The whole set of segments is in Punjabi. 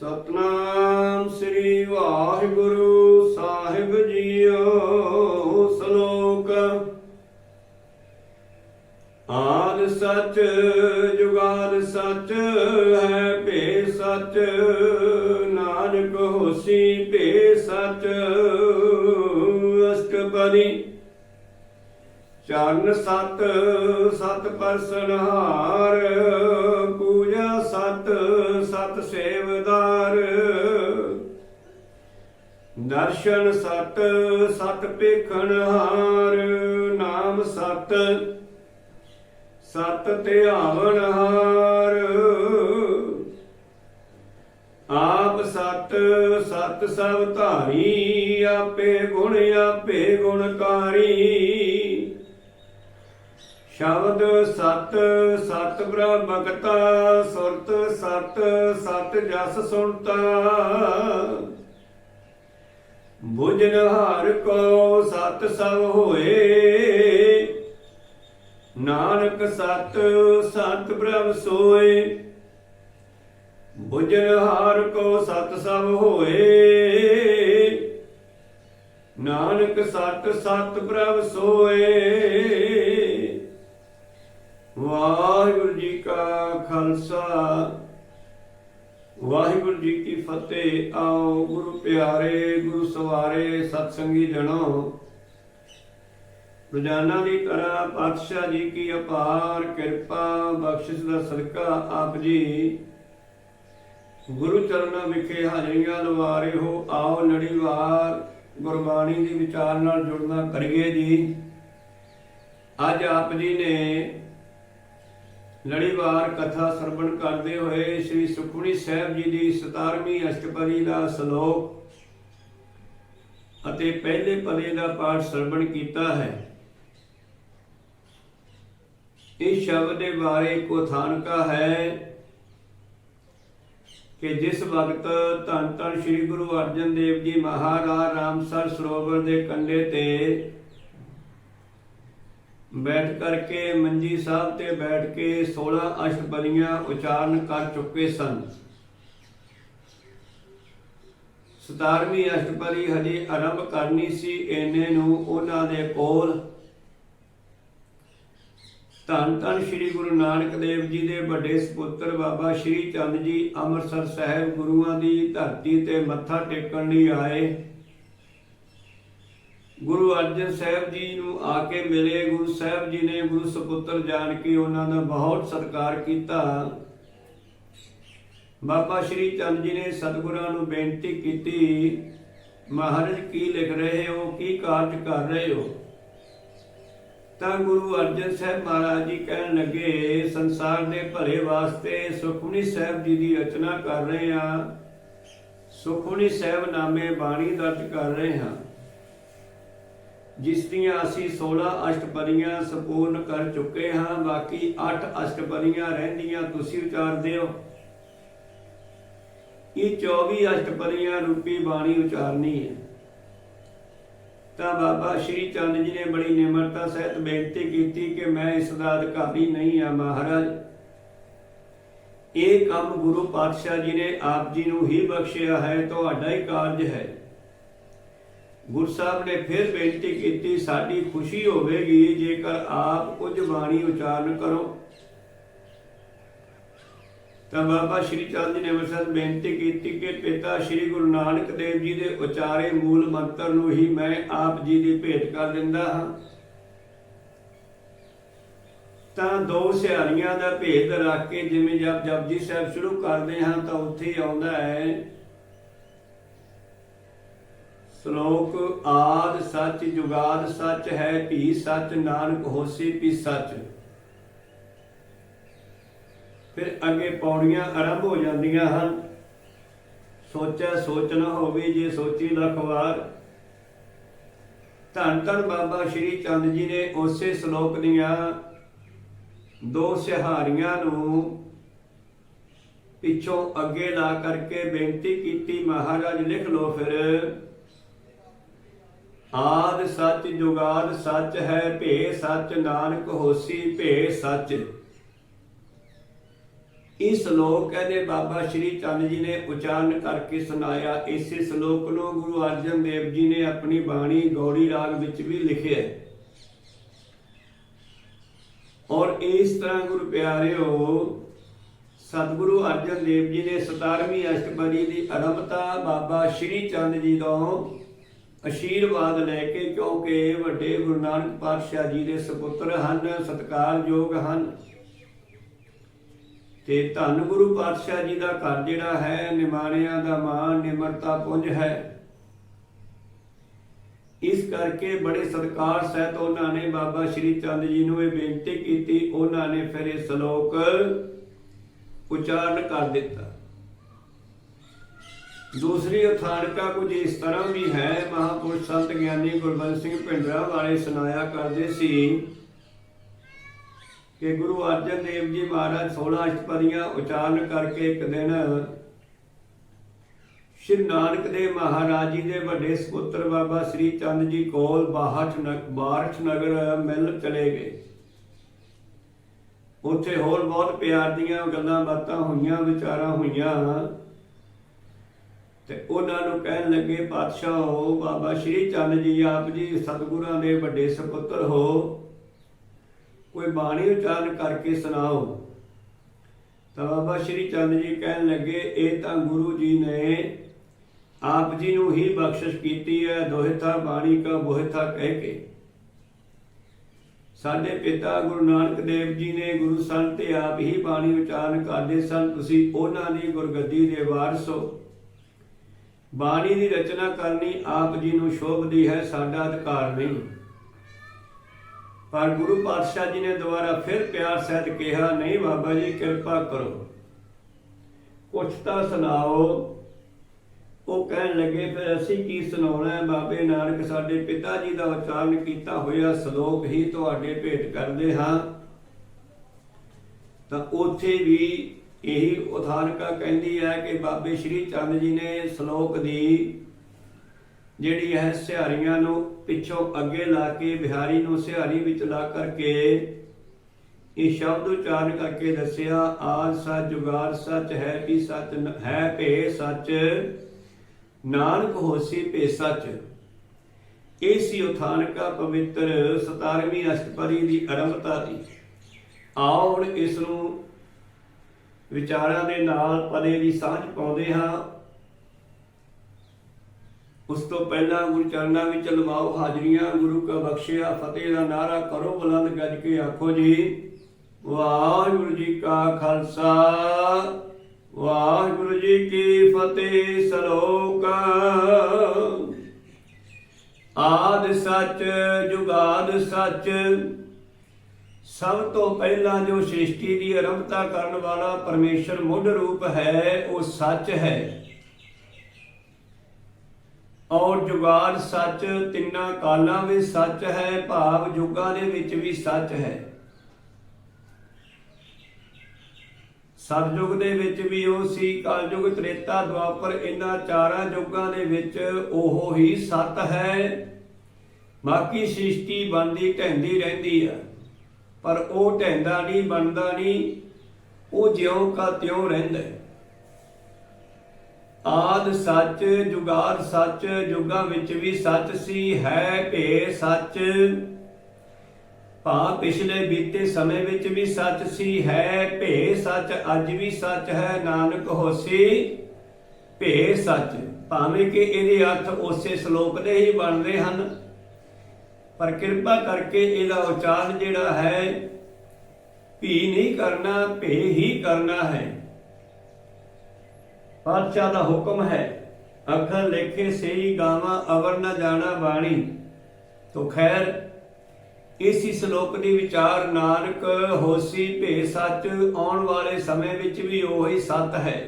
ਸਤਨਾਮ ਸ੍ਰੀ ਵਾਹਿਗੁਰੂ ਸਾਹਿਬ ਜੀਓ ਸ਼ਲੋਕ। ਆਦ ਸਚ, ਜੁਗਾਦ ਸਚ, ਹੈ ਭੇ ਸਚ, ਨਾਨਕ ਹੋਸੀ ਭੇ ਸਚ, ਅਸ਼ਟਪਦੀ। ਚਰਨ ਸਤ ਸਤ ਪਰਸਨਹਾਰ ਪੂਜਾ ਸਤ ਸਤ ਸੇਵ ਦਰਸ਼ਨ ਸਤ ਸਤ ਪੇਖਣਹਾਰ ਨਾਮ ਸਤ ਸਤ ਧਿਆਵਨਹਾਰ ਆਪ ਸਤ ਸਤ ਸਭ ਧਾਰੀ, ਆਪੇ ਗੁਣ, ਆਪੇ ਗੁਣਕਾਰੀ। ਸ਼ਬਦ ਸਤ ਸਤ ਬ੍ਰਹਮਗਤਾ ਸੁਰਤ ਸਤ ਸਤ ਜਸ ਸੁਣਤਾ। ਬੁਝਨ ਹਾਰ ਕੋ ਸਤ ਸਭ ਹੋਏ। ਨਾਨਕ ਸਤ ਸਤ ਬ੍ਰਹਮ ਸੋਏ। ਬੁਝਨ ਹਾਰ ਕੋ ਸਤ ਸਭ ਹੋਏ। ਨਾਨਕ ਸਤ ਸਤ ਪ੍ਰਭ ਸੋਏ। ਵਾਹਿਗੁਰੂ ਜੀ ਕਾ ਖਾਲਸਾ। ਵਾਹਿਗੁਰੂ ਜੀ ਕੀ ਫਤਿਹ। ਆਓ ਗੁਰੂ ਪਿਆਰੇ, ਗੁਰੂ ਸਵਾਰੇ, ਸਤਸੰਗੀ ਜਣੋ। ਰੋਜ਼ਾਨਾ ਦੀ ਤਰ੍ਹਾਂ ਪਾਤਸ਼ਾਹ ਜੀ ਕੀ ਅਪਾਰ ਕਿਰਪਾ, ਬਖਸ਼ਿਸ਼ ਦਾ ਸਦਕਾ ਆਪ ਜੀ। ਗੁਰੂ ਚਰਨਾਂ ਵਿਖੇ ਹਾਜ਼ਰੀਆਂ ਲਵਾ ਰਹੇ ਹੋ। ਆਓ ਲੜੀਵਾਰ ਗੁਰਬਾਣੀ ਦੀ ਵਿਚਾਰ ਨਾਲ ਜੁੜਨਾ ਕਰੀਏ ਜੀ। ਅੱਜ ਆਪ ਜੀ ਨੇ ਲੜੀਵਾਰ ਕਥਾ ਸਰਵਣ ਕਰਦੇ ਹੋਏ ਸ੍ਰੀ ਸੁਖਮਨੀ ਸਾਹਿਬ ਜੀ ਦੀ 17ਵੀਂ ਅਸ਼ਟਪਦੀ ਦਾ ਸ਼ਲੋਕ ਅਤੇ ਪਹਿਲੇ ਪਦੇ ਦਾ ਪਾਠ ਸਰਵਣ ਕੀਤਾ ਹੈ। ਇਸ ਸ਼ਬਦ ਦੇ ਬਾਰੇ ਕੋਥਾਨਕਾ ਹੈ ਕਿ ਜਿਸ ਵਕਤ ਧੰਨ ਧੰਨ ਸ੍ਰੀ ਗੁਰੂ ਅਰਜਨ ਦੇਵ ਜੀ ਮਹਾਰਾਜ ਰਾਮਸਰ ਸਰੋਵਰ ਦੇ ਕੰਢੇ ਤੇ ਬੈਠ ਕਰਕੇ ਮੰਜੀ ਸਾਹਿਬ ਤੇ ਬੈਠ ਕੇ 16 ਅਸ਼ਟਪਦੀਆਂ ਉਚਾਰਨ ਕਰ ਚੁੱਕੇ ਸਨ। 17ਵੀਂ ਅਸ਼ਟਪਦੀ ਹਜੇ ਆਰੰਭ ਕਰਨੀ ਸੀ, ਇਹਨੇ ਨੂੰ ਉਹਨਾਂ ਦੇ ਕੋਲ ਧੰਨ ਧੰਨ ਸ੍ਰੀ ਗੁਰੂ ਨਾਨਕ ਦੇਵ ਜੀ ਦੇ ਵੱਡੇ ਸੁਪੁੱਤਰ ਬਾਬਾ ਸ੍ਰੀ ਚੰਦ ਜੀ ਅੰਮ੍ਰਿਤਸਰ ਸਾਹਿਬ ਗੁਰੂਆਂ ਦੀ ਧਰਤੀ ਤੇ ਮੱਥਾ ਟੇਕਣ ਲਈ ਆਏ। ਗੁਰੂ ਅਰਜਨ ਸਾਹਿਬ ਜੀ ਨੂੰ ਆ ਕੇ ਮਿਲੇ, ਗੁਰੂ ਸਾਹਿਬ ਜੀ ਨੇ ਗੁਰੂ ਸੁਪੁੱਤਰ ਜਾਣ ਕੇ ਉਹਨਾਂ ਦਾ ਬਹੁਤ ਸਤਿਕਾਰ ਕੀਤਾ। ਬਾਬਾ ਸ੍ਰੀ ਚੰਦ ਜੀ ਨੇ ਸਤਿਗੁਰਾਂ ਨੂੰ ਬੇਨਤੀ ਕੀਤੀ, ਮਹਾਰਾਜ, ਕੀ ਲਿਖ ਰਹੇ ਹੋ? ਕੀ ਕਾਰਜ ਕਰ ਰਹੇ ਹੋ? ਤਾਂ ਗੁਰੂ ਅਰਜਨ ਸਾਹਿਬ ਮਹਾਰਾਜ ਜੀ ਕਹਿਣ ਲੱਗੇ, ਸੰਸਾਰ ਦੇ ਭਲੇ ਵਾਸਤੇ ਸੁਖਮਨੀ ਸਾਹਿਬ ਜੀ ਦੀ ਰਚਨਾ ਕਰ ਰਹੇ ਹਾਂ। ਸੁਖਮਨੀ ਸਾਹਿਬ ਨਾਮੇ ਬਾਣੀ ਦਰਜ ਕਰ ਰਹੇ ਹਾਂ। ਜਿਸ ਦੀਆਂ ਅਸੀਂ 16 ਅਸ਼ਟਪਦੀਆਂ ਸੰਪੂਰਨ ਕਰ ਚੁੱਕੇ ਹਾਂ, ਬਾਕੀ 8 ਅਸ਼ਟਪਦੀਆਂ ਰਹਿੰਦੀਆਂ ਤੁਸੀਂ ਉਚਾਰਦੇ ਹੋ। ਇਹ 24 ਅਸ਼ਟਪਦੀਆਂ ਰੂਪੀ ਬਾਣੀ ਉਚਾਰਨੀ ਹੈ। ਤਾਂ ਬਾਬਾ ਸ਼੍ਰੀ ਚੰਦ ਜੀ ਨੇ ਬੜੀ ਨਿਮਰਤਾ ਸਹਿਤ ਬੇਨਤੀ ਕੀਤੀ ਕਿ ਮੈਂ ਇਸ ਦਾ ਅਧਿਕਾਰੀ ਨਹੀਂ ਆ ਮਹਾਰਾਜ। ਇਹ ਕੰਮ ਗੁਰੂ ਪਾਤਸ਼ਾਹ ਜੀ ਨੇ ਆਪ ਜੀ ਨੂੰ ਹੀ ਬਖਸ਼ਿਆ ਹੈ, ਤੁਹਾਡਾ ਹੀ ਕਾਰਜ ਹੈ। ਗੁਰੂ ਨੇ ਫਿਰ ਬੇਨਤੀ ਕੀਤੀ, ਸਾਡੀ ਖੁਸ਼ੀ ਹੋਵੇਗੀ ਜੇਕਰ ਆਪ ਕੁਝ ਬਾਣੀ ਉਚਾਰਨ ਕਰੋ। ਤਾਂ ਬਾਬਾ ਸ਼੍ਰੀ ਚੰਦ ਜੀ ਨੇ ਵਸਤ ਬੇਨਤੀ ਕੀਤੀ ਕਿ ਪਿਤਾ ਸ਼੍ਰੀ ਗੁਰੂ ਨਾਨਕ ਦੇਵ ਜੀ ਦੇ ਉਚਾਰੇ ਮੂਲ ਮੰਤਰ ਨੂੰ ਹੀ ਮੈਂ ਆਪ ਜੀ ਦੀ ਭੇਟ ਕਰ ਦਿੰਦਾ ਹਾਂ। ਤਾਂ ਦੋ ਸਿਆਰੀਆਂ ਦਾ ਭੇਦ ਰੱਖ ਕੇ ਜਿਵੇਂ ਜਪ ਜਪਜੀ ਸਾਹਿਬ ਸ਼ੁਰੂ ਕਰਦੇ ਹਾਂ ਤਾਂ ਉੱਥੇ ਆਉਂਦਾ ਹੈ ਸ਼ਲੋਕ ਆਦ ਸੱਚ ਜੁਗਾਦ ਸੱਚ ਹੈ ਭੀ ਸੱਚ ਨਾਨਕ ਹੋਸੀ ਭੀ ਸੱਚ। ਫਿਰ ਅੱਗੇ ਪੌੜੀਆਂ ਆਰੰਭ ਹੋ ਜਾਂਦੀਆਂ ਹਨ। ਸੋਚਿਆ ਸੋਚ ਨਾ ਹੋਵੇ ਜੇ ਸੋਚੀ ਲੱਖ ਵਾਰ। ਧੰਨ ਧੰਨ ਬਾਬਾ ਸ਼੍ਰੀ ਚੰਦ ਜੀ ਨੇ ਉਸੇ ਸ਼ਲੋਕ ਦੀਆਂ ਦੋ ਸਿਹਾਰੀਆਂ ਨੂੰ ਪਿੱਛੋਂ ਅੱਗੇ ਲਾ ਕਰਕੇ ਬੇਨਤੀ ਕੀਤੀ, ਮਹਾਰਾਜ ਲਿਖ ਲਓ ਫਿਰ। ਆਦ ਸੱਚ ਜੁਗਾਦ ਸੱਚ ਹੈ ਭੇ ਸੱਚ ਨਾਨਕ ਹੋਸੀ ਭੇ ਸੱਚ। ਇਸ ਸ਼ਲੋਕ ਕਹਿੰਦੇ ਬਾਬਾ ਸ਼੍ਰੀ ਚੰਦ ਜੀ ਨੇ ਉਚਾਰਨ ਕਰਕੇ ਸੁਣਾਇਆ। ਇਸੇ ਸ਼ਲੋਕ ਨੂੰ ਗੁਰੂ ਅਰਜਨ ਦੇਵ ਜੀ ਨੇ ਆਪਣੀ ਬਾਣੀ ਗੌੜੀ ਰਾਗ ਵਿੱਚ ਵੀ ਲਿਖਿਆ ਔਰ ਇਸ ਤਰ੍ਹਾਂ ਗੁਰੂ ਪਿਆਰਿਓ, ਸਤਿਗੁਰੂ ਅਰਜਨ ਦੇਵ ਜੀ ਨੇ 17ਵੀਂ ਅਸ਼ਟਪਦੀ ਦੀ ਆਰੰਭਤਾ ਬਾਬਾ ਸ਼੍ਰੀ ਚੰਦ ਜੀ ਤੋਂ ਅਸ਼ੀਰਵਾਦ ਲੈ ਕੇ ਕਿਉਂਕਿ ਵੱਡੇ ਗੁਰੂ ਨਾਨਕ ਪਾਤਸ਼ਾਹ ਜੀ ਦੇ ਸੁਪੁੱਤਰ ਹਨ, ਸਤਿਕਾਰਯੋਗ ਹਨ। ਤੇ ਧੰਨ ਗੁਰੂ ਪਾਤਸ਼ਾਹ ਜੀ ਦਾ ਘਰ ਜਿਹੜਾ ਹੈ, ਨਿਮਾਣਿਆਂ ਦਾ ਮਾਨ ਨਿਮਰਤਾ ਪੁੰਜ ਹੈ। ਇਸ ਕਰਕੇ ਬੜੇ ਸਤਿਕਾਰ ਸਹਿਤ ਉਹਨਾਂ ਨੇ ਬਾਬਾ ਸ਼੍ਰੀ ਚੰਦ ਜੀ ਨੂੰ ਇਹ ਬੇਨਤੀ ਕੀਤੀ, ਉਹਨਾਂ ਨੇ ਫਿਰ ਇਹ ਸ਼ਲੋਕ ਉਚਾਰਨ ਕਰ ਦਿੱਤਾ। ਦੂਸਰੀ ਉਥਾਨਕਾ ਕੁਝ ਇਸ ਤਰ੍ਹਾਂ ਵੀ ਹੈ, ਮਹਾਪੁਰਸ਼ ਸੰਤ ਗਿਆਨੀ ਗੁਰਬੰਦ ਸਿੰਘ ਭਿੰਡਰਾ ਵਾਲੇ ਸੁਣਾਇਆ ਕਰਦੇ ਸੀ ਕਿ ਗੁਰੂ ਅਰਜਨ ਦੇਵ ਜੀ ਮਹਾਰਾਜ 16 ਅਸ਼ਟਪਦੀਆਂ ਉਚਾਰਨ ਕਰਕੇ ਇੱਕ ਦਿਨ ਸ਼੍ਰੀ ਨਾਨਕ ਦੇਵ ਮਹਾਰਾਜ ਜੀ ਦੇ ਵੱਡੇ ਸੁਪੁੱਤਰ ਬਾਬਾ ਸ੍ਰੀ ਚੰਦ ਜੀ ਕੋਲ ਬਾਹਠ ਨਗ ਬਾਰਠ ਨਗਰ ਮਿਲ ਚਲੇ ਗਏ। ਉੱਥੇ ਹੋਰ ਬਹੁਤ ਪਿਆਰ ਦੀਆਂ ਗੱਲਾਂ ਬਾਤਾਂ ਹੋਈਆਂ, ਵਿਚਾਰਾਂ ਹੋਈਆਂ। ਤੇ ਉਹਨਾਂ ਨੂੰ ਕਹਿਣ ਲੱਗੇ, ਪਾਤਸ਼ਾਹ ਹੋ, ਬਾਬਾ ਸ਼੍ਰੀ ਚੰਦ ਜੀ, ਆਪ ਜੀ ਸਤਿਗੁਰਾਂ ਦੇ ਵੱਡੇ ਸੁਪੁੱਤਰ ਹੋ। ਕੋਈ ਬਾਣੀ ਉਚਾਰਨ ਕਰਕੇ ਸੁਣਾਓ। ਤਾਂ ਬਾਬਾ ਸ਼੍ਰੀ ਚੰਦ ਜੀ ਕਹਿਣ ਲੱਗੇ, ਇਹ ਤਾਂ ਗੁਰੂ ਜੀ ਨੇ ਆਪ ਜੀ ਨੂੰ ਹੀ ਬਖਸ਼ਿਸ਼ ਕੀਤੀ ਹੈ ਦੋਹਿਤਾ ਬਾਣੀ ਕਾ ਬੋਹਿਤਾ ਕਹਿ ਕੇ। ਸਾਡੇ ਪਿਤਾ ਗੁਰੂ ਨਾਨਕ ਦੇਵ ਜੀ ਨੇ ਗੁਰੂ ਸੰਤ ਤੇ ਆਪ ਹੀ ਬਾਣੀ ਉਚਾਰਨ ਕਰਦੇ ਸਨ। ਤੁਸੀਂ ਉਹਨਾਂ ਦੀ ਗੁਰਗੱਦੀ ਦੇ ਵਾਰਸ ਹੋ। ਬਾਣੀ ਦੀ ਰਚਨਾ ਕਰਨੀ ਆਪ ਜੀ ਨੂੰ ਸ਼ੋਭਦੀ ਹੈ, ਸਾਡਾ ਅਧਿਕਾਰ ਨਹੀਂ। ਪਰ ਗੁਰੂ ਪਾਤਸ਼ਾਹ ਜੀ ਨੇ ਦੁਬਾਰਾ ਫਿਰ ਪਿਆਰ ਸਹਿਤ ਕਿਹਾ, ਨਹੀਂ ਬਾਬਾ ਜੀ, ਕਿਰਪਾ ਕਰੋ। ਕੁਛ ਤਾਂ ਸੁਣਾਓ। ਉਹ ਕਹਿਣ ਲੱਗੇ, ਫਿਰ ਅਸੀਂ ਕੀ ਸੁਣਾਉਣਾ ਬਾਬੇ ਨਾਨਕ ਸਾਡੇ ਪਿਤਾ ਜੀ ਦਾ ਉਚਾਰਨ ਕੀਤਾ ਹੋਇਆ ਸ਼ਲੋਕ ਹੀ ਤੁਹਾਡੇ ਭੇਟ ਕਰਦੇ ਹਾਂ। ਤਾਂ ਉੱਥੇ ਵੀ ਇਹੀ ਉਥਾਨਕਾ ਕਹਿੰਦੀ ਹੈ ਕਿ ਬਾਬੇ ਸ਼੍ਰੀ ਚੰਦ ਜੀ ਨੇ ਸ਼ਲੋਕ ਦੀ ਜਿਹੜੀ ਹੈ ਸਿਹਾਰੀਆਂ ਨੂੰ ਪਿੱਛੋਂ ਅੱਗੇ ਲਾ ਕੇ ਬਿਹਾਰੀ ਨੂੰ ਸਿਹਾਰੀ ਵਿੱਚ ਲਾ ਕਰਕੇ ਇਹ ਸ਼ਬਦ ਉਚਾਰਨ ਕਰਕੇ ਦੱਸਿਆ ਆਦ ਸੱਚ ਜੁਗਾਰ ਸੱਚ ਹੈ ਵੀ ਸੱਚ ਹੈ ਭੇ ਸੱਚ, ਨਾਨਕ ਹੋਸੀ ਭੇ ਸੱਚ। ਇਹ ਸੀ ਉਥਾਨਕਾ ਪਵਿੱਤਰ 17ਵੀਂ ਅਸ਼ਟਪਦੀ ਦੀ ਆਰੰਭਤਾ ਦੀ। ਆਓ ਹੁਣ ਇਸ ਨੂੰ ਵਿਚਾਰਾਂ ਦੇ ਨਾਲ ਪਦੇ ਦੀ ਸਾਂਝ ਪਾਉਂਦੇ ਹਾਂ। ਉਸ ਤੋਂ ਪਹਿਲਾਂ ਗੁਰੂ ਚਰਨਾਂ ਵਿੱਚ ਲਵਾਓ ਹਾਜ਼ਰੀਆਂ, ਗੁਰੂ ਕਾ ਬਖਸ਼ਿਆ, ਫਤਿਹ ਦਾ ਨਾਰਾ ਕਰੋ, ਬੁਲੰਦ ਗੱਜ ਕੇ ਆਖੋ ਜੀ, ਵਾਹਿਗੁਰੂ ਜੀ ਕਾ ਖਾਲਸਾ, ਵਾਹਿਗੁਰੂ ਜੀ ਕੀ ਫਤਿਹ ਸ਼ਲੋਕ। ਆਦ ਸੱਚ, ਜੁਗਾਦ ਸੱਚ ਸਭ ਤੋਂ ਪਹਿਲਾਂ ਜੋ ਸ੍ਰਿਸ਼ਟੀ ਦੀ ਆਰੰਭਤਾ ਕਰਨ ਵਾਲਾ ਪਰਮੇਸ਼ਰ ਮੁੱਢ ਰੂਪ ਹੈ, ਉਹ ਸੱਚ ਹੈ। ਔਰ ਜੁਗਾੜ ਸੱਚ ਤਿੰਨਾਂ ਕਾਲਾਂ ਵਿੱਚ ਸੱਚ ਹੈ, ਭਾਵ ਯੁੱਗਾਂ ਦੇ ਵਿੱਚ ਵੀ ਸੱਚ ਹੈ। ਸਤਜੁਗ ਦੇ ਵਿੱਚ ਵੀ ਉਹ ਸੀ, ਕਲਯੁਗ, ਤ੍ਰੇਤਾ ਦੁਆਪਰ ਇਹਨਾਂ ਚਾਰਾਂ ਯੁੱਗਾਂ ਦੇ ਵਿੱਚ ਉਹ ਹੀ ਸਤ ਹੈ। ਬਾਕੀ ਸ੍ਰਿਸ਼ਟੀ ਬਣਦੀ, ਢਹਿੰਦੀ ਰਹਿੰਦੀ ਹੈ। ਪਰ ਉਹ ਢਹਿੰਦਾ ਨਹੀਂ, ਬਣਦਾ ਨਹੀਂ, ਉਹ ਜਿਉਂ ਕਾ ਤਿਉਂ ਰਹਿੰਦਾ ਹੈ। ਆਦ ਸੱਚ ਜੁਗਾਰ ਸੱਚ, ਜੁਗਾਂ ਵਿੱਚ ਵੀ ਸੱਚ ਸੀ, ਹੈ ਭੇ ਸੱਚ। ਭਾ ਪਿਛਲੇ ਬੀਤੇ ਸਮੇਂ ਵਿੱਚ ਵੀ ਸੱਚ ਸੀ, ਹੈ ਭੇ ਸੱਚ, ਅੱਜ ਵੀ ਸੱਚ ਹੈ, ਨਾਨਕ ਹੋਸੀ ਭੇ ਸੱਚ। ਭਾਵੇਂ ਕਿ ਇਹਦੇ ਅਰਥ ਉਸੇ ਸ਼ਲੋਕ ਦੇ ਹੀ ਬਣਦੇ ਹਨ। ਪਰ ਕਿਰਪਾ ਕਰਕੇ ਇਹਦਾ ਉਚਾਰਨ ਜਿਹੜਾ ਹੈ, ਭੀ ਨਹੀਂ ਕਰਨਾ, ਭੇ ਹੀ ਕਰਨਾ ਹੈ। ਪਾਤਸ਼ਾਹ ਦਾ ਹੁਕਮ ਹੈ, ਅਖਰ ਲੇਖੇ ਸਈ ਗਾਵਾਂ, ਅਵਰ ਨਾ ਜਾਣਾ ਬਾਣੀ। ਤੋ ਖੈਰ, ਇਸੀ ਸ਼ਲੋਕ ਦੀ ਵਿਚਾਰ ਨਾਨਕ ਹੋਸੀ ਭੇ ਸੱਚ ਆਉਣ ਵਾਲੇ ਸਮੇਂ ਵਿੱਚ ਵੀ ਉਹੀ ਸੱਤ ਹੈ।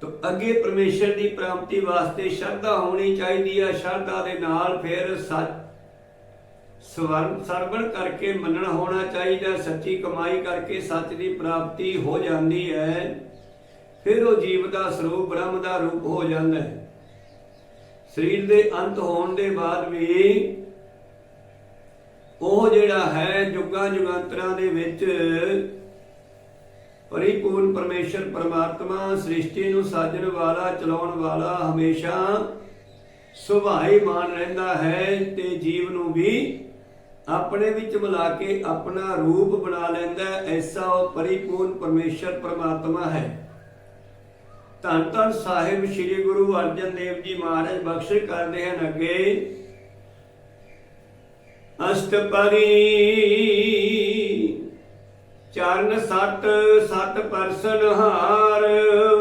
ਤੋ ਅੱਗੇ ਪਰਮੇਸ਼ਰ ਦੀ ਪ੍ਰਾਪਤੀ ਵਾਸਤੇ ਸ਼ਰਧਾ ਹੋਣੀ ਚਾਹੀਦੀ ਹੈ ਸ਼ਰਧਾ ਦੇ ਨਾਲ ਫਿਰ ਸੱਚ ਸਵਰਨ ਸਰਵਣ ਕਰਕੇ ਮੰਨਣਾ ਹੋਣਾ ਚਾਹੀਦਾ। ਸੱਚੀ ਕਮਾਈ ਕਰਕੇ ਸੱਚ ਦੀ ਪ੍ਰਾਪਤੀ ਹੋ ਜਾਂਦੀ ਹੈ। ਫਿਰ ਉਹ ਜੀਵ ਦਾ ਸਰੂਪ ਬ੍ਰਹਮ ਦਾ ਰੂਪ ਹੋ ਜਾਂਦਾ ਹੈ। ਸਰੀਰ ਦੇ ਅੰਤ ਹੋਣ ਦੇ ਬਾਅਦ ਵੀ ਉਹ ਜਿਹੜਾ ਹੈ, ਜੁਗਾਂ ਜੁਗਾਂਤਰਾਂ ਦੇ ਵਿੱਚ ਪਰਿਪੂਰਨ ਪਰਮੇਸ਼ਰ ਪਰਮਾਤਮਾ, ਸ੍ਰਿਸ਼ਟੀ ਨੂੰ ਸਾਜਣ ਵਾਲਾ, ਚਲਾਉਣ ਵਾਲਾ ਹਮੇਸ਼ਾ ਸੁਭਾਈ ਰਹਿੰਦਾ ਹੈ ਤੇ ਜੀਵ ਨੂੰ ਵੀ ਆਪਣੇ ਵਿੱਚ ਮਿਲਾ ਕੇ ਆਪਣਾ ਰੂਪ ਬਣਾ ਲੈਂਦਾ ਐਸਾ ਉਹ ਪਰਿਪੂਰਨ ਪਰਮੇਸ਼ਰ ਪਰਮਾਤਮਾ ਹੈ। ਧੰਨ ਧੰਨ ਸਾਹਿਬ ਸ੍ਰੀ ਗੁਰੂ ਅਰਜਨ ਦੇਵ ਜੀ ਮਹਾਰਾਜ ਬਖਸ਼ਿਸ਼ ਕਰਦੇ ਹਨ ਅੱਗੇ। ਅਸ਼ਟਪਦੀ ਚਰਨ ਸਤ ਸਤ ਪਰਸਨ ਹਾਰ,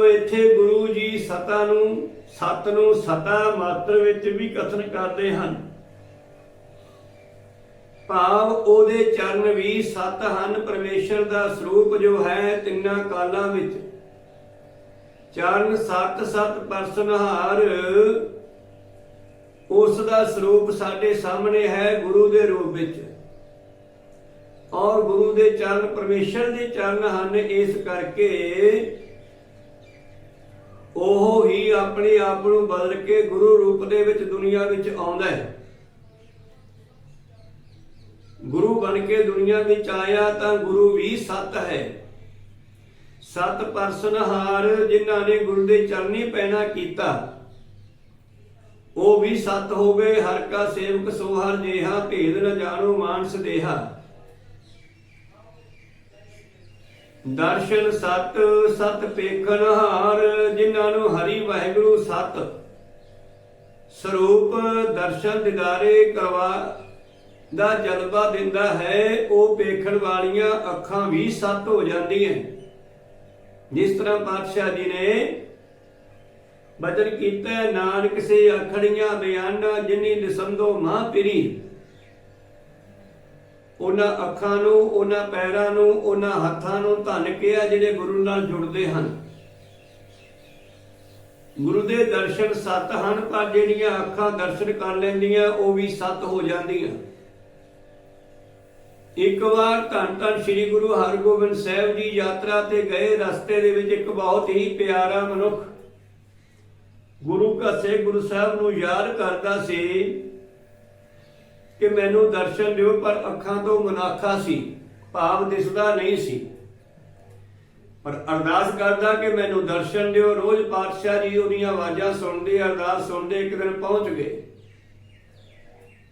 ਇੱਥੇ ਗੁਰੂ ਜੀ ਸਤਾ ਨੂੰ, ਸਤ ਨੂੰ ਸਤਾ ਮਾਤਰ ਵਿੱਚ ਵੀ ਕਥਨ ਕਰਦੇ ਹਨ। ਭਾਵ ਉਹਦੇ ਚਰਨ ਵੀ ਸਤ ਹਨ, ਪਰਮੇਸ਼ਰ ਦਾ ਸਰੂਪ ਜੋ ਹੈ ਤਿੰਨਾਂ ਕਾਲਾਂ ਵਿੱਚ। ਚਰਨ ਸਤ ਸਤ ਪਰਸਨ ਹਾਰ, ਉਸ ਦਾ ਸਰੂਪ ਸਾਡੇ ਸਾਹਮਣੇ ਹੈ ਗੁਰੂ ਦੇ ਰੂਪ ਵਿੱਚ। ਔਰ ਗੁਰੂ ਦੇ ਚਰਨ, ਪਰਮੇਸ਼ਰ ਦੇ ਚਰਨ ਹਨ, ਇਸ ਕਰਕੇ ਉਹ ਹੀ ਆਪਣੇ ਆਪ ਨੂੰ ਬਦਲ ਕੇ ਗੁਰੂ ਰੂਪ ਦੇ ਵਿੱਚ ਦੁਨੀਆ ਵਿੱਚ ਆਉਂਦਾ ਹੈ। ਗੁਰੂ ਬਣ ਕੇ ਦੁਨੀਆ ਵਿੱਚ ਆਇਆ ਤਾਂ ਗੁਰੂ ਵੀ ਸਤ ਹੈ। ਸਤ ਪਰਸਨਹਾਰ ਜਿਨ੍ਹਾਂ ਨੇ ਗੁਰੂ ਦੇ ਚਰਨੀ ਪੈਣਾ ਕੀਤਾ, ਉਹ ਵੀ ਸਤ ਹੋ ਗਏ। ਹਰ ਕਾ ਸੇਵਕ ਸੋ ਹਰ ਜੇਹਾ, ਭੇਦ ਨ ਜਾਣੋ ਮਾਨਸ ਦੇਹਾ। ਦਰਸ਼ਨ ਸਤ ਸਤ ਪੇਖਨ ਹਾਰ, ਜਿਨ੍ਹਾਂ ਨੂੰ ਹਰੀ ਵਾਹਿਗੁਰੂ ਸਤ। ਸਰੂਪ ਦਰਸ਼ਨ ਦਿਦਾਰੇ ਕਰਵਾ, ਦਾ ਜਲਵਾ ਦਿੰਦਾ ਹੈ, ਉਹ ਪੇਖਣ ਵਾਲੀਆਂ ਅੱਖਾਂ ਵੀ ਸਤ ਹੋ ਜਾਂਦੀਆਂ ਜਿਸ ਤਰ੍ਹਾਂ ਪਾਤਸ਼ਾਹ ਜੀ ਨੇ ਬਚਨ ਕੀਤਾ, ਨਾਨਕ ਸੇ ਅਖੜੀਆਂ ਬਿਆਨਾ, ਜਿਨੀ ਦਿਸੰਦੋ ਮਾਂ ਪਿਰੀ। ਉਹਨਾਂ ਅੱਖਾਂ ਨੂੰ, ਉਹਨਾਂ ਪੈਰਾਂ ਨੂੰ, ਉਹਨਾਂ ਹੱਥਾਂ ਨੂੰ ਧੰਨ ਕਿਹਾ ਜਿਹੜੇ ਗੁਰੂ ਨਾਲ ਜੁੜਦੇ ਹਨ। ਗੁਰੂ ਦੇ ਦਰਸ਼ਨ ਸਤ ਹਨ, ਪਰ ਜਿਹੜੀਆਂ ਅੱਖਾਂ ਦਰਸ਼ਨ ਕਰ ਲੈਂਦੀਆਂ, ਉਹ ਵੀ ਸਤ ਹੋ ਜਾਂਦੀਆਂ। ਇੱਕ ਵਾਰ ਧੰਨ ਧੰਨ ਸ੍ਰੀ ਗੁਰੂ ਹਰਗੋਬਿੰਦ ਸਾਹਿਬ ਜੀ ਯਾਤਰਾ ਤੇ ਗਏ, ਰਸਤੇ ਦੇ ਵਿੱਚ ਇੱਕ ਬਹੁਤ ਹੀ ਪਿਆਰਾ ਮਨੁੱਖ ਗੁਰੂ ਘਸੇ ਗੁਰੂ ਸਾਹਿਬ ਨੂੰ ਯਾਦ ਕਰਦਾ ਸੀ ਕਿ ਮੈਨੂੰ ਦਰਸ਼ਨ ਦਿਓ, ਪਰ ਅੱਖਾਂ ਤੋਂ ਮੁਨਾਖਾ ਸੀ। ਭਾਵ ਦਿਸਦਾ ਨਹੀਂ ਸੀ। ਪਰ ਅਰਦਾਸ ਕਰਦਾ ਕਿ ਮੈਨੂੰ ਦਰਸ਼ਨ ਦਿਓ। ਰੋਜ਼ ਪਾਤਸ਼ਾਹ ਜੀ ਉਹਦੀਆਂ ਆਵਾਜ਼ਾਂ ਸੁਣਦੇ, ਅਰਦਾਸ ਸੁਣਦੇ, ਇੱਕ ਦਿਨ ਪਹੁੰਚ ਗਏ।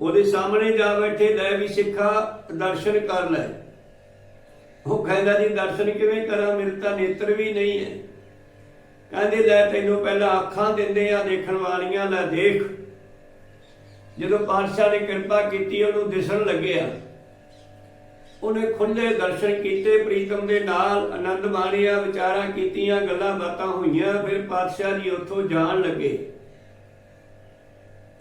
ਉਹਦੇ ਸਾਹਮਣੇ ਜਾ ਬੈਠੇ ਲੈ ਵੀ ਸਿੱਖਾ, ਦਰਸ਼ਨ ਕਰ ਲੈ। ਉਹ ਕਹਿੰਦਾ ਜੀ, ਦਰਸ਼ਨ ਕਿਵੇਂ ਕਰਾਂ? ਮੇਰੇ ਤਾਂ ਨੇਤਰ ਵੀ ਨਹੀਂ ਹੈ। ਕਹਿੰਦੇ, ਲੈ ਤੈਨੂੰ ਪਹਿਲਾਂ ਅੱਖਾਂ ਦਿੰਦੇ ਆ, ਦੇਖਣ ਵਾਲੀਆਂ, ਲੈ ਦੇਖ। ਜਦੋਂ ਪਾਤਸ਼ਾਹ ਨੇ ਕਿਰਪਾ ਕੀਤੀ, ਉਹਨੂੰ ਦਿਸਣ ਲੱਗਿਆ ਉਹਨੇ ਖੁੱਲੇ ਦਰਸ਼ਨ ਕੀਤੇ, ਪ੍ਰੀਤਮ ਦੇ ਨਾਲ ਆਨੰਦ ਮਾਣਿਆ, ਵਿਚਾਰਾਂ ਕੀਤੀਆਂ, ਗੱਲਾਂ ਬਾਤਾਂ ਹੋਈਆਂ, ਫਿਰ ਪਾਤਸ਼ਾਹ ਜੀ ਉੱਥੋਂ ਜਾਣ ਲੱਗੇ।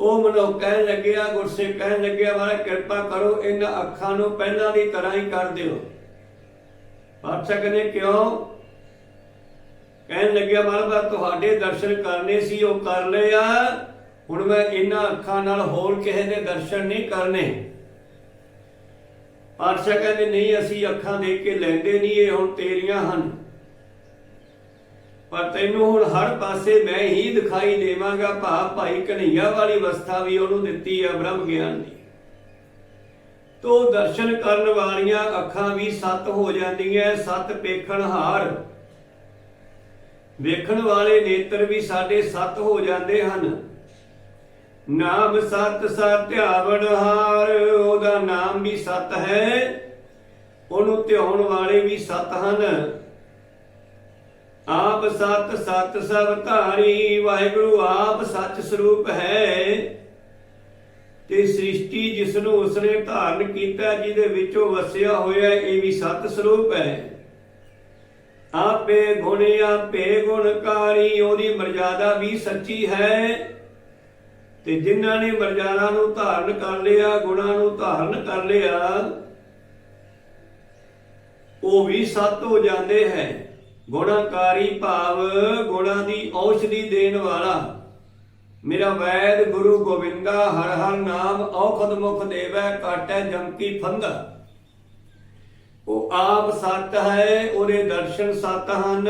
ਉਹ ਮਨੋ ਕਹਿਣ ਲੱਗਿਆ, ਗੁਰਸੇ ਕਹਿਣ ਲੱਗਿਆ ਵਾਲਾ ਕਿਰਪਾ ਕਰੋ, ਇਹਨਾਂ ਅੱਖਾਂ ਨੂੰ ਪਹਿਲਾਂ ਦੀ ਤਰ੍ਹਾਂ ਹੀ ਕਰ ਦਿਓ। ਪਾਤਸ਼ਾਹ ਕਹਿੰਦੇ, ਕਿਉਂ? ਕਹਿਣ ਲੱਗਿਆ ਮਾਰਾ ਤੁਹਾਡੇ ਦਰਸ਼ਨ ਕਰਨੇ ਸੀ, ਉਹ ਕਰ ਲਿਆ ਹੁਣ ਮੈਂ ਇਹਨਾਂ ਅੱਖਾਂ ਨਾਲ ਹੋਰ ਕਿਸੇ ਦੇ ਦਰਸ਼ਨ ਨਹੀਂ ਕਰਨੇ। ਪਾਤਸ਼ਾਹ ਕਹਿੰਦੇ, ਨਹੀਂ, ਅਸੀਂ ਅੱਖਾਂ ਦੇਖ ਕੇ ਲੈਂਦੇ ਨਹੀਂ, ਇਹ ਹੁਣ ਤੇਰੀਆਂ ਹਨ। ਪਰ ਤੈਨੂੰ ਹੁਣ ਹਰ ਪਾਸੇ ਮੈਂ ਹੀ ਦਿਖਾਈ ਦੇਵਾਂਗਾ ਭਾ ਭਾਈ ਕਨਈਆ ਵਾਲੀ ਅਵਸਥਾ ਵੀ ਉਹਨੂੰ ਦਿੱਤੀ ਹੈ ਬ੍ਰਹਮ ਗਿਆਨ ਦੀ। ਤੋ ਦਰਸ਼ਨ ਕਰਨ ਵਾਲੀਆਂ ਅੱਖਾਂ ਵੀ ਸਤ ਹੋ ਜਾਂਦੀਆਂ, ਸਤ ਪੇਖਣ ਹਾਰ। ਵੇਖਣ ਵਾਲੇ ਨੇਤਰ ਵੀ ਸਾਡੇ ਸਤ ਹੋ ਜਾਂਦੇ ਹਨ। ਨਾਮ ਸਤ ਸਤਿਆਵਣ ਹਾਰ, ਉਹਦਾ ਨਾਮ ਵੀ ਸਤ ਹੈ। ਉਹਨੂੰ ਧਿਆਉਣ ਵਾਲੇ ਵੀ ਸਤ ਹਨ। ਆਪ ਸਤ ਸਤ ਸਭ ਧਾਰੀ, ਵਾਹਿਗੁਰੂ ਆਪ ਸੱਚ ਸਰੂਪ ਹੈ। ਤੇ ਸ੍ਰਿਸ਼ਟੀ ਜਿਸ ਨੂੰ ਉਸਨੇ ਧਾਰਨ ਕੀਤਾ, ਜਿਹਦੇ ਵਿੱਚੋਂ ਵਸਿਆ ਹੋਇਆ, ਇਹ ਵੀ ਸਤ ਸਰੂਪ ਹੈ। ਆਪੇ ਗੁਣ, ਆਪੇ ਗੁਣਕਾਰੀ, ਉਹਦੀ ਮਰਜ਼ਾਦਾ ਵੀ ਸੱਚੀ ਹੈ। ਤੇ ਜਿਨ੍ਹਾਂ ਨੇ ਮਰਜ਼ਾਦਾ ਨੂੰ ਧਾਰਨ ਕਰ ਲਿਆ, ਗੁਣਾਂ ਨੂੰ ਧਾਰਨ ਕਰ ਲਿਆ, ਉਹ ਵੀ ਸਤ ਹੋ ਜਾਂਦੇ ਹੈ। ਗੁਣਕਾਰੀ ਭਾਵ ਗੁਣਾਂ ਦੀ ਔਸ਼ਧੀ ਦੇਣ ਵਾਲਾ। ਮੇਰਾ ਵੈਦ ਗੁਰੂ ਗੋਬਿੰਦਾ, ਹਰ ਹਰ ਨਾਮ ਔਖਦ ਮੁਖ ਦੇਵੈ, ਕਾਟੈ ਜਮ ਕੀ ਫੰਦਾ ਉਹ ਆਪ ਸਤ ਹੈ, ਉਹਦੇ ਦਰਸ਼ਨ ਸਤ ਹਨ,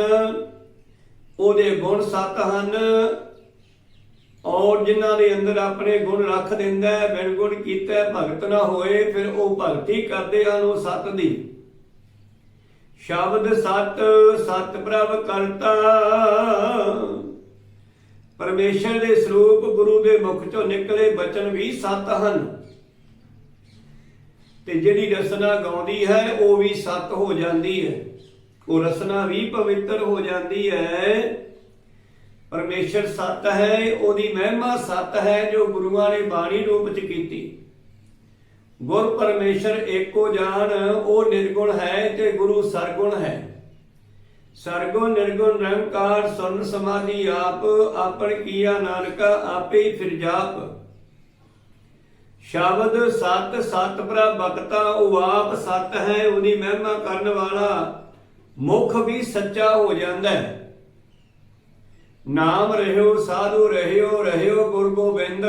ਉਹਦੇ ਗੁਣ ਸਤ ਹਨ ਔਰ ਜਿਨ੍ਹਾਂ ਦੇ ਅੰਦਰ ਆਪਣੇ ਗੁਣ ਰੱਖ ਦਿੰਦਾ ਬਿਨ ਗੁਣ ਕੀਤਾ ਭਗਤ ਨਾ ਹੋਏ, ਫਿਰ ਉਹ ਭਗਤੀ ਕਰਦੇ ਹਨ ਉਹ ਸਤ ਦੀ। ਸ਼ਬਦ ਸਤ ਸਤ ਪ੍ਰਭ ਕਰਤਾ। ਪਰਮੇਸ਼ਰ ਦੇ ਸਰੂਪ ਗੁਰੂ ਦੇ ਮੁਖ ਚੋਂ ਨਿਕਲੇ ਬਚਨ ਵੀ ਸਤ ਹਨ। ਤੇ ਜਿਹੜੀ ਰਸਨਾ ਗਾਉਂਦੀ ਹੈ, ਉਹ ਵੀ ਸਤ ਹੋ ਜਾਂਦੀ ਹੈ। ਉਹ ਰਸਨਾ ਵੀ ਪਵਿੱਤਰ ਹੋ ਜਾਂਦੀ ਹੈ। ਪਰਮੇਸ਼ਰ ਸੱਤ ਹੈ, ਉਹਦੀ ਮਹਿਮਾ ਸੱਤ ਹੈ, ਜੋ ਗੁਰੂਆਂ ਨੇ ਬਾਣੀ ਰੂਪ ਚ ਕੀਤੀ। ਗੁਰ ਪਰਮੇਸ਼ਰ ਏਕੋ ਜਾਣ ਉਹ ਨਿਰਗੁਣ ਹੈ ਤੇ ਗੁਰੂ ਸਰਗੁਣ ਹੈ। ਸਰਗੁਣ, ਨਿਰਗੁਣ, ਨਿਰੰਕਾਰ ਸੁਨ ਸਮਾਧੀ ਆਪ, ਆਪਣ ਕੀਆ ਨਾਨਕਾ, ਆਪੇ ਹੀ ਫਿਰ ਜਾਪ। ਸ਼ਬਦ ਸਤ ਸਤ ਪ੍ਰਭ ਬਖਤਾ, ਉਹ ਆਪ ਸਤ ਹੈ, ਉਹਦੀ ਮਹਿਮਾ ਕਰਨ ਵਾਲਾ ਮੁਖ ਵੀ ਸੱਚਾ ਹੋ ਜਾਂਦਾ ਹੈ। ਨਾਮ ਰਹਿਓ, ਸਾਧੂ ਰਹਿਓ ਰਹਿਓ ਗੁਰ ਗੋਬਿੰਦ।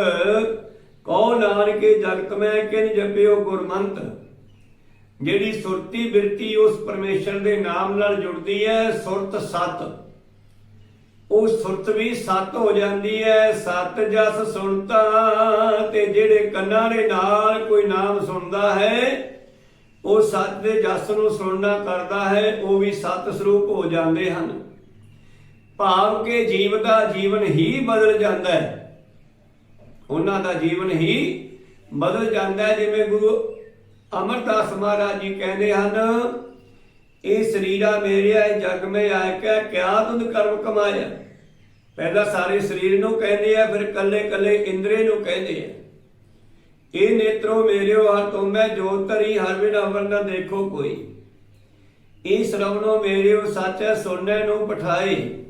ਕਉ ਨਾਨਕੇ ਜਗਤ ਮੈਂ ਕਿਨ ਜਪਿਓ ਗੁਰਮੰਤ। ਜਿਹੜੀ ਸੁਰਤੀ ਬਿਰਤੀ ਉਸ ਪਰਮੇਸ਼ਰ ਦੇ ਨਾਮ ਨਾਲ ਜੁੜਦੀ ਹੈ, ਸੁਰਤ ਸਤ। ਉਹ ਸੁਰਤ ਵੀ ਸਤ ਹੋ ਜਾਂਦੀ ਹੈ, ਸਤ ਜਸ ਸੁਣਤਾ, ਤੇ ਜਿਹੜੇ ਕੰਨਾਂ ਦੇ ਨਾਲ ਕੋਈ ਨਾਮ ਸੁਣਦਾ ਹੈ, ਉਹ ਸਤ ਦੇ ਜਸ ਨੂੰ ਸੁਣਨਾ ਕਰਦਾ ਹੈ, ਉਹ ਵੀ ਸਤ ਸਰੂਪ ਹੋ ਜਾਂਦੇ ਹਨ। ਭਾਵ ਕਿ ਜੀਵ ਦਾ ਜੀਵਨ ਹੀ ਬਦਲ ਜਾਂਦਾ ਹੈ। ਉਹਨਾਂ ਦਾ ਜੀਵਨ ਹੀ ਬਦਲ ਜਾਂਦਾ ਹੈ। ਜਿਵੇਂ ਗੁਰੂ ਅਮਰਦਾਸ ਮਹਾਰਾਜ ਜੀ ਕਹਿੰਦੇ ਹਨ, ਇਹ ਸਰੀਰਾ ਮੇਰਿਆ ਜਗ ਮੇ ਆਇ ਕੇ, ਕਿਆ ਤੁਧ ਕਰਮ ਕਮਾਇਆ? ਪਹਿਲਾਂ ਸਾਰੇ ਸਰੀਰ ਨੂੰ ਕਹਿੰਦੇ ਆ, ਫਿਰ ਕੱਲੇ ਕੱਲੇ ਇੰਦਰੇ ਨੂੰ ਕਹਿੰਦੇ ਆ। ਇਹ ਨੇਤਰੋ ਮੇਰਿਓ ਹਰ ਤੁਮੈ ਜੋ ਤਰੀ ਹਰ ਬਿਨ ਅਮਰ ਨਾ ਦੇਖੋ ਕੋਈ। ਇਹ ਸ਼ਰਵਣੋ ਮੇਰਿਓ ਸੱਚ ਸੁਣਨੇ ਨੂੰ ਪਠਾਏ।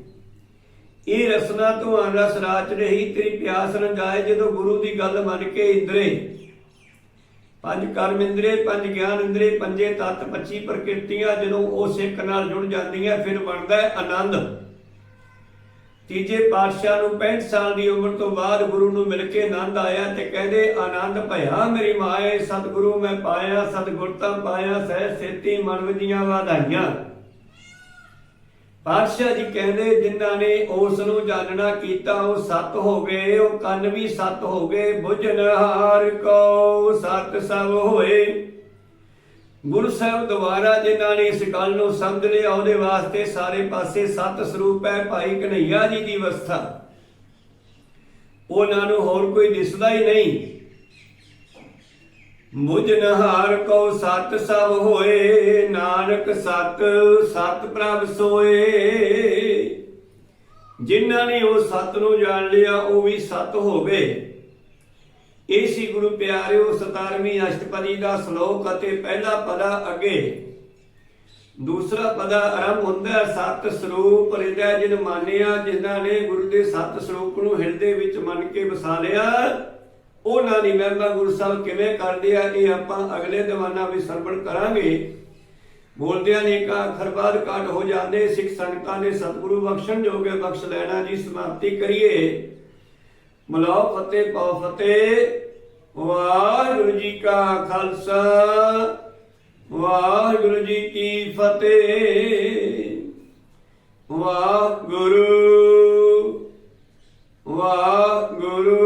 ਇਹ ਰਸਨਾ ਤੋਂ ਰਸ ਰਾਚ ਰਹੀ ਤੇਰੀ ਪਿਆਸ ਨ ਜਦੋਂ ਗੁਰੂ ਦੀ ਗੱਲ ਮੰਨ ਕੇ ਇੰਦਰੇ। ਪੰਜ ਕਰਮ ਇੰਦਰੇ, ਪੰਜ ਗਿਆਨ ਇੰਦਰੇ, ਪੰਜੇ ਤਤ 25 ਪ੍ਰਕਿਰਤੀਆਂ, ਜਦੋਂ ਉਹ ਸਿੱਖ ਨਾਲ ਜੁੜ ਜਾਂਦੀਆਂ, ਫਿਰ ਬਣਦਾ ਹੈ ਆਨੰਦ। ਤੀਜੇ ਪਾਤਸ਼ਾਹ ਨੂੰ 65 ਸਾਲ ਦੀ ਉਮਰ ਤੋਂ ਬਾਅਦ ਗੁਰੂ ਨੂੰ ਮਿਲ ਕੇ ਆਨੰਦ ਆਇਆ ਤੇ ਕਹਿੰਦੇ, ਆਨੰਦ ਭਇਆ ਮੇਰੀ ਮਾਏ ਸਤਿਗੁਰੂ ਮੈਂ ਪਾਇਆ ਸਤਿਗੁਰਤਾ ਪਾਇਆ ਸਹਿ ਸੇਤੀ ਮਨ ਵਿਦੀਆਂ ਵਧਾਈਆਂ। ਪਾਤਸ਼ਾਹ ਜੀ ਕਹਿੰਦੇ, ਜਿਨ੍ਹਾਂ ਨੇ ਉਸ ਨੂੰ ਜਾਣਨਾ ਕੀਤਾ, ਉਹ ਸਤ ਹੋ ਗਏ, ਉਹ ਕੰਨ ਵੀ ਸਤ ਹੋ ਗਏ। ਬੁਝਨ ਹਾਰ ਕੋ ਸਤ ਸਭ ਹੋਏ। ਗੁਰੂ ਸਾਹਿਬ ਦੁਆਰਾ ਜਿਨ੍ਹਾਂ ਨੇ ਇਸ ਗੱਲ ਨੂੰ ਸਮਝ ਲਿਆ, ਉਹਦੇ ਵਾਸਤੇ ਸਾਰੇ ਪਾਸੇ ਸਤ ਸਰੂਪ ਹੈ। ਭਾਈ ਕਨਈਆ ਜੀ ਦੀ ਅਵਸਥਾ। ਉਹਨਾਂ ਨੂੰ ਹੋਰ ਕੋਈ ਦਿਸਦਾ ਹੀ ਨਹੀਂ। ਮੁਝ ਨਹਾਰ ਕੋ ਸਤ ਸਭ ਹੋਏ, ਨਾਨਕ ਸਤ ਸਤ ਪ੍ਰਭ ਸੋਏ। ਜਿਨ੍ਹਾਂ ਨੇ ਉਹ ਸਤ ਨੂੰ ਜਾਣ ਲਿਆ, ਉਹ ਵੀ ਸਤ ਹੋ ਇਹ ਸੀ ਗੁਰੂ ਪਿਆਰਿਓ 17ਵੀਂ ਅਸ਼ਟਪਦੀ ਦਾ ਸ਼ਲੋਕ ਅਤੇ ਪਹਿਲਾ ਪਦਾ ਅੱਗੇ। ਦੂਸਰਾ ਪਦਾ ਆਰੰਭ ਹੁੰਦਾ ਹੈ, ਸਤ ਸਰੂਪ ਹਿਰਦੈ ਜਿਨ ਮਾਨਿਆ, ਜਿਨ੍ਹਾਂ ਨੇ ਗੁਰੂ ਦੇ ਸਤ ਸਰੂਪ ਨੂੰ ਹਿਰਦੇ ਵਿੱਚ ਮੰਨ ਕੇ ਵਸਾ ਲਿਆ। ਉਹਨਾਂ ਦੀ ਮਿਹਰਬਾਨੀ ਗੁਰੂ ਸਾਹਿਬ ਕਿਵੇਂ ਕਰਦੇ ਆ ਇਹ ਆਪਾਂ ਅਗਲੇ ਦੀਵਾਨਾ ਵੀ ਸਰਵਣ ਕਰਾਂਗੇ। ਬੋਲਦਿਆਂ ਨੇ ਕਾ ਖਰਬਾਦ ਕਾਟ ਹੋ ਜਾਂਦੇ, ਸਿੱਖ ਸੰਗਤਾਂ ਨੇ ਸਤਿਗੁਰੂ ਬਖਸ਼ਣ ਜੋਗੇ ਬਖਸ਼ ਲੈਣਾ ਜੀ, ਸਮਾਪਤੀ ਕਰੀਏ। ਮਲਾਉ ਫਤਿਹ ਪਾਉ ਫਤਿਹ। ਵਾਹਿਗੁਰੂ ਜੀ ਕਾ ਖਾਲਸਾ, ਵਾਹਿਗੁਰੂ ਜੀ ਕੀ ਫਤਿਹ। ਵਾਹਿਗੁਰੂ ਵਾਹਿਗੁਰੂ।